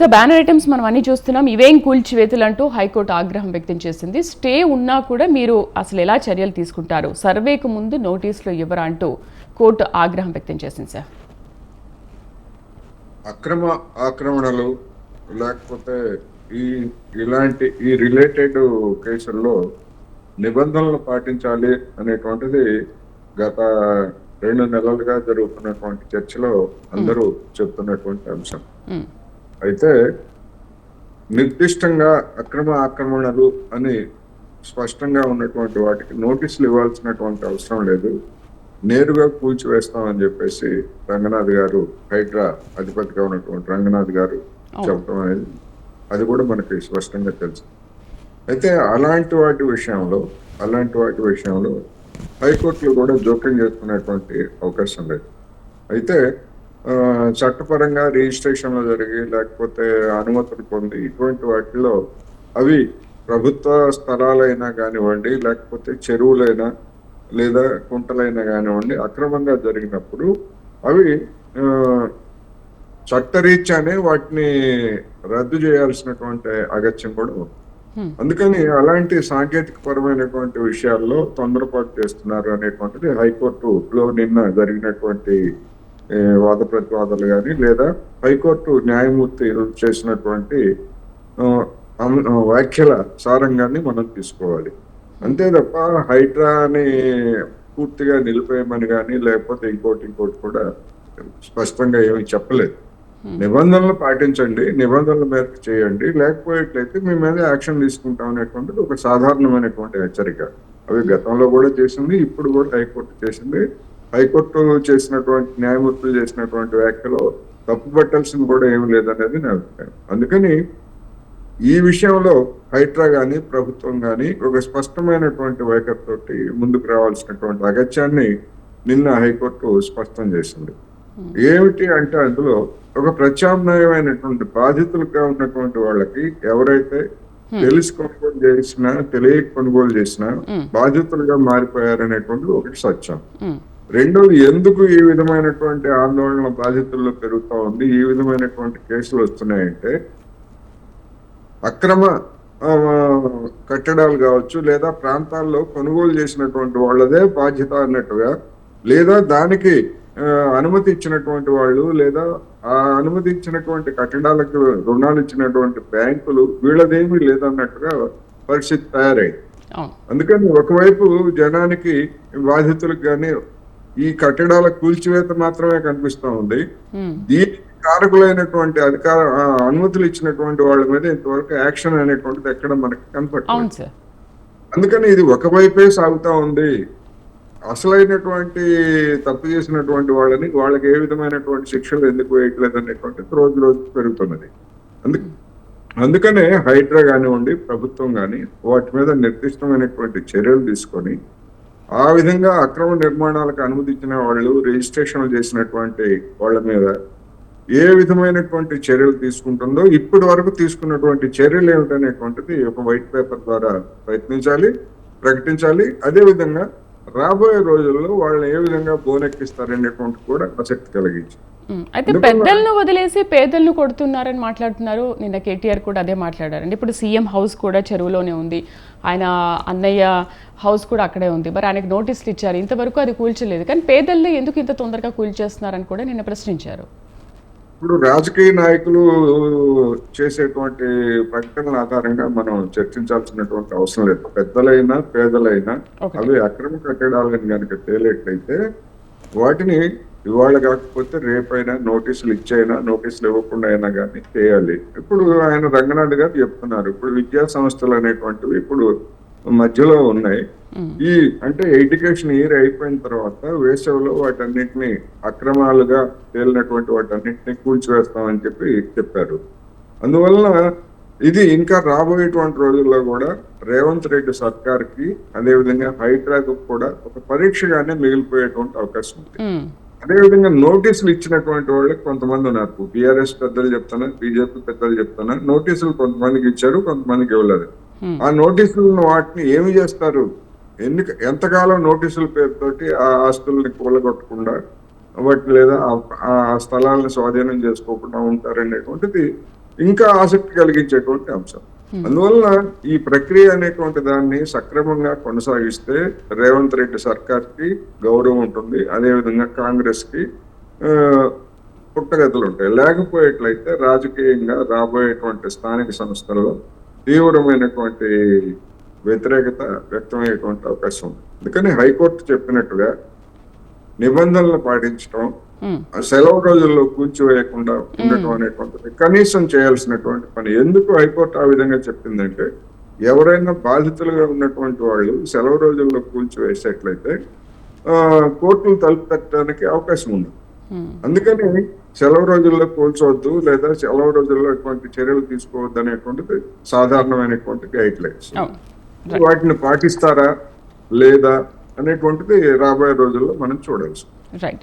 So banner items మనం అన్ని చూస్తున్నాం. ఇవేం కూల్చివేతలు అంటూ హైకోర్టు ఆగ్రహం వ్యక్తం చేసింది. స్టే ఉన్నా కూడా మీరు అసలు ఎలా చర్యలు తీసుకుంటారు? సర్వేకు ముందు నోటీసులు ఇవ్వరా అంటూ కోర్టు ఆగ్రహం వ్యక్తం చేసింది సార్. అక్రమ ఆక్రమణలు లేకపోతే ఈ ఇలాంటి ఈ రిలేటెడ్ కేసుల్లో నిబంధనలు పాటించాలి అనేటువంటిది గత రెండు నెలలుగా జరుగుతున్నటువంటి చర్చలో అందరూ చెప్తున్నటువంటి అంశం. అయితే నిర్దిష్టంగా అక్రమ ఆక్రమణలు అని స్పష్టంగా ఉన్నటువంటి వాటికి నోటీసులు ఇవ్వాల్సినటువంటి అవసరం లేదు. నేరుగా కూల్చివేస్తామని చెప్పేసి రంగనాథ్ గారు హైడ్రా అధిపతిగా ఉన్నటువంటి రంగనాథ్ గారు చెప్పడం అనేది అది కూడా మనకి స్పష్టంగా తెలుసు. అయితే అలాంటి వాటి విషయంలో అలాంటి వాటి విషయంలో హైకోర్టులు కూడా జోక్యం చేసుకునేటువంటి అవకాశం లేదు. అయితే చట్టపరంగా రిజిస్ట్రేషన్లు జరిగి లేకపోతే అనుమతులు పొంది ఇటువంటి వాటిలో అవి ప్రభుత్వ స్థలాలైనా కానివ్వండి లేకపోతే చెరువులైనా లేదా కుంటలైనా కానివ్వండి అక్రమంగా జరిగినప్పుడు అవి చట్టరీత్యానే వాటిని రద్దు చేయాల్సినటువంటి అగత్యం కూడా ఉంది. అందుకని అలాంటి సాంకేతిక పరమైనటువంటి విషయాల్లో తొందరపాటు చేస్తున్నారు అనేటువంటిది హైకోర్టులో నిన్న జరిగినటువంటి వాద ప్రతివాదాలు కానీ లేదా హైకోర్టు న్యాయమూర్తి చేసినటువంటి వ్యాఖ్యల సారంగాన్ని మనం తీసుకోవాలి. అంతే తప్ప హైడ్రాని పూర్తిగా నిలిపేయమని కానీ లేకపోతే ఇంకోటి ఇంకోటి కూడా స్పష్టంగా ఏమీ చెప్పలేదు. నిబంధనలు పాటించండి నిబంధనల మేరకు చేయండి లేకపోయేట్లయితే మీ మీద యాక్షన్ తీసుకుంటాం అనేటువంటిది ఒక సాధారణమైనటువంటి హెచ్చరిక. అవి గతంలో కూడా చేసింది ఇప్పుడు కూడా హైకోర్టు చేసింది. హైకోర్టు చేసినటువంటి న్యాయమూర్తులు చేసినటువంటి వ్యాఖ్యలో తప్పు పట్టాల్సింది కూడా ఏమి లేదనేది నా అభిప్రాయం. అందుకని ఈ విషయంలో హైడ్రా గాని ప్రభుత్వం గాని ఒక స్పష్టమైనటువంటి వైఖరితోటి ముందుకు రావాల్సినటువంటి అగత్యాన్ని నిన్న హైకోర్టు స్పష్టం చేసింది. ఏమిటి అంటే అందులో ఒక ప్రత్యామ్నాయమైనటువంటి బాధితులుగా ఉన్నటువంటి వాళ్ళకి ఎవరైతే తెలిసి కొనుగోలు చేసినా తెలియక కొనుగోలు చేసినా బాధితులుగా మారిపోయారనేటువంటిది ఒకటి సత్యం. రెండోది ఎందుకు ఈ విధమైనటువంటి ఆందోళన బాధితుల్లో పెరుగుతా ఉంది? ఈ విధమైనటువంటి కేసులు వస్తున్నాయంటే అక్రమ కట్టడాలు కావచ్చు లేదా ప్రాంతాల్లో కొనుగోలు చేసినటువంటి వాళ్ళదే బాధ్యత అన్నట్టుగా లేదా దానికి అనుమతి ఇచ్చినటువంటి వాళ్ళు లేదా ఆ అనుమతి ఇచ్చినటువంటి కట్టడాలకు రుణాలు ఇచ్చినటువంటి బ్యాంకులు వీళ్ళదేమీ లేదన్నట్టుగా పరిస్థితి తయారైంది. అందుకని ఒకవైపు జనానికి బాధితులకు కానీ ఈ కట్టడాల కూల్చివేత మాత్రమే కనిపిస్తా ఉంది. దీనికి కారకులైనటువంటి అధికార అనుమతులు ఇచ్చినటువంటి వాళ్ళ మీద ఇంతవరకు యాక్షన్ అనేటువంటిది ఎక్కడ మనకి సార్. అందుకని ఇది ఒకవైపే సాగుతా ఉంది. అసలైనటువంటి తప్పు చేసినటువంటి వాళ్ళని వాళ్ళకి ఏ విధమైనటువంటి శిక్షలు ఎందుకు వేయట్లేదు అనేటువంటిది రోజు రోజు పెరుగుతున్నది. అందు అందుకనే హైడ్రా కానివ్వండి ప్రభుత్వం కానీ వాటి మీద నిర్దిష్టమైనటువంటి చర్యలు తీసుకొని ఆ విధంగా అక్రమ నిర్మాణాలకు అనుమతించిన వాళ్ళు రిజిస్ట్రేషన్ చేసినటువంటి వాళ్ళ మీద ఏ విధమైనటువంటి చర్యలు తీసుకుంటుందో ఇప్పటి వరకు తీసుకున్నటువంటి చర్యలు ఏమిటనేటువంటిది ఒక వైట్ పేపర్ ద్వారా ప్రయత్నించాలి ప్రకటించాలి. అదే విధంగా రాబోయే రోజుల్లో వాళ్ళని ఏ విధంగా బోనెక్కిస్తారనేటువంటి కూడా ఆసక్తి కలిగించి అయితే పెద్దలను వదిలేసి పేదలను కొడుతున్నారని మాట్లాడుతున్నారు. నిన్న కేటీఆర్ కూడా అదే మాట్లాడారండి. ఇప్పుడు సీఎం హౌస్ కూడా చెరువులోనే ఉంది. ఆయన అన్నయ్య హౌస్ కూడా అక్కడే ఉంది. మరి ఆయనకు నోటీసులు ఇచ్చారు. ఇంతవరకు అది కూల్చలేదు. కానీ పేదల్ని ఎందుకు ఇంత తొందరగా కూల్చేస్తున్నారని కూడా నిన్న ప్రశ్నించారు. ఇప్పుడు రాజకీయ నాయకులు చేసేటువంటి ప్రకటనల ఆధారంగా మనం చర్చించాల్సినటువంటి అవసరం లేదు. పెద్దలైనా పేదలైనా. అవి అక్రమ కట్టడాలని కనుక తేలేట్లయితే వాటిని ఇవాళ కాకపోతే రేపైనా నోటీసులు ఇచ్చైనా నోటీసులు ఇవ్వకుండా అయినా కానీ చేయాలి. ఇప్పుడు ఆయన రంగనాథ్ గారు చెప్తున్నారు. ఇప్పుడు విద్యా సంస్థలు అనేటువంటివి ఇప్పుడు మధ్యలో ఉన్నాయి. ఈ అంటే ఎడ్యుకేషన్ ఇయర్ అయిపోయిన తర్వాత వేసవిలో వాటన్నిటిని అక్రమాలుగా తేలినటువంటి వాటన్నిటిని కూల్చివేస్తామని చెప్పి చెప్పారు. అందువలన ఇది ఇంకా రాబోయేటువంటి రోజుల్లో కూడా రేవంత్ రెడ్డి సర్కార్కి అదేవిధంగా హైడ్రాకు కూడా ఒక పరీక్షగానే మిగిలిపోయేటువంటి అవకాశం ఉంది. అదేవిధంగా నోటీసులు ఇచ్చినటువంటి వాళ్ళకి కొంతమంది ఉన్నారు. బీఆర్ఎస్ పెద్దలు చెప్తున్నారు బీజేపీ పెద్దలు చెప్తున్నారు. నోటీసులు కొంతమందికి ఇచ్చారు కొంతమందికి ఇవ్వలేదు. ఆ నోటీసులను వాటిని ఏమి చేస్తారు? ఎన్ని ఎంతకాలం నోటీసుల పేరుతోటి ఆ ఆస్తుల్ని కూలగొట్టకుండా వాటి లేదా ఆ- ఆ స్థలాలను స్వాధీనం చేసుకోకుండా ఉంటారనేటువంటిది ఇంకా ఆసక్తి కలిగించేటువంటి అంశం. Hmm. అందువల్ల ఈ ప్రక్రియ అనేటువంటి దాన్ని సక్రమంగా కొనసాగిస్తే రేవంత్ రెడ్డి సర్కార్కి గౌరవం ఉంటుంది. అదేవిధంగా కాంగ్రెస్కి పుట్టగతులు ఉంటాయి లేకపోయేట్లయితే రాజకీయంగా రాబోయేటువంటి స్థానిక సంస్థల్లో తీవ్రమైనటువంటి వ్యతిరేకత వ్యక్తమయ్యేటువంటి అవకాశం ఉంది. అందుకని హైకోర్టు చెప్పినట్టుగా నిబంధనలు పాటించడం సెలవు రోజుల్లో కూర్చోవేయకుండా ఉండటం అనేటువంటిది కనీసం చేయాల్సినటువంటి పని. ఎందుకు హైకోర్టు ఆ విధంగా చెప్పిందంటే ఎవరైనా బాధితులుగా ఉన్నటువంటి వాళ్ళు సెలవు రోజుల్లో కూల్చివేసేట్లయితే ఆ, కోర్టులు తలుపు తట్టడానికి అవకాశం ఉంది. ఉమ్, అందుకని సెలవు రోజుల్లో కూల్చవద్దు లేదా సెలవు రోజుల్లో ఎటువంటి చర్యలు తీసుకోవద్దు అనేటువంటిది సాధారణమైనటువంటి గైడ్ లైన్స్. అవును వాటిని పాటిస్తారా లేదా అనేటువంటిది రాబోయే రోజుల్లో మనం చూడాల్సి రైట్